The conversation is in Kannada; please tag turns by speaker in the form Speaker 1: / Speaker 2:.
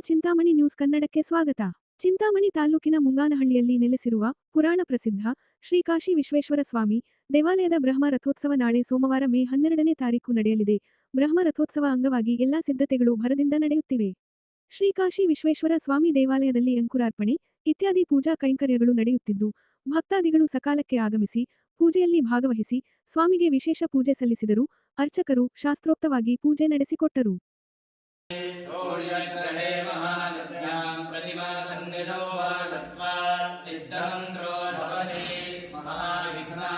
Speaker 1: ಚಿಂತಾಮಣಿ ನ್ಯೂಸ್ ಕನ್ನಡಕ್ಕೆ ಸ್ವಾಗತ. ಚಿಂತಾಮಣಿ ತಾಲೂಕಿನ ಮುಂಗಾನಹಳ್ಳಿಯಲ್ಲಿ ನೆಲೆಸಿರುವ ಪುರಾಣ ಪ್ರಸಿದ್ಧ ಶ್ರೀ ಕಾಶಿ ವಿಶ್ವೇಶ್ವರ ಸ್ವಾಮಿ ದೇವಾಲಯದ ಬ್ರಹ್ಮ ರಥೋತ್ಸವ ನಾಳೆ ಸೋಮವಾರ ಮೇ ಹನ್ನೆರಡನೇ ತಾರೀಕು ನಡೆಯಲಿದೆ. ಬ್ರಹ್ಮ ರಥೋತ್ಸವ ಅಂಗವಾಗಿ ಎಲ್ಲಾ ಸಿದ್ಧತೆಗಳು ಭರದಿಂದ ನಡೆಯುತ್ತಿವೆ. ಶ್ರೀ ಕಾಶಿ ವಿಶ್ವೇಶ್ವರ ಸ್ವಾಮಿ ದೇವಾಲಯದಲ್ಲಿ ಅಂಕುರಾರ್ಪಣೆ, ಇತ್ಯಾದಿ ಪೂಜಾ ಕೈಂಕರ್ಯಗಳು ನಡೆಯುತ್ತಿದ್ದು, ಭಕ್ತಾದಿಗಳು ಸಕಾಲಕ್ಕೆ ಆಗಮಿಸಿ ಪೂಜೆಯಲ್ಲಿ ಭಾಗವಹಿಸಿ ಸ್ವಾಮಿಗೆ ವಿಶೇಷ ಪೂಜೆ ಸಲ್ಲಿಸಿದರು ಅರ್ಚಕರು ಶಾಸ್ತ್ರೋಕ್ತವಾಗಿ ಪೂಜೆ ನಡೆಸಿಕೊಟ್ಟರು.
Speaker 2: सिद्धमन्त्रो भवति महाविघ्ना।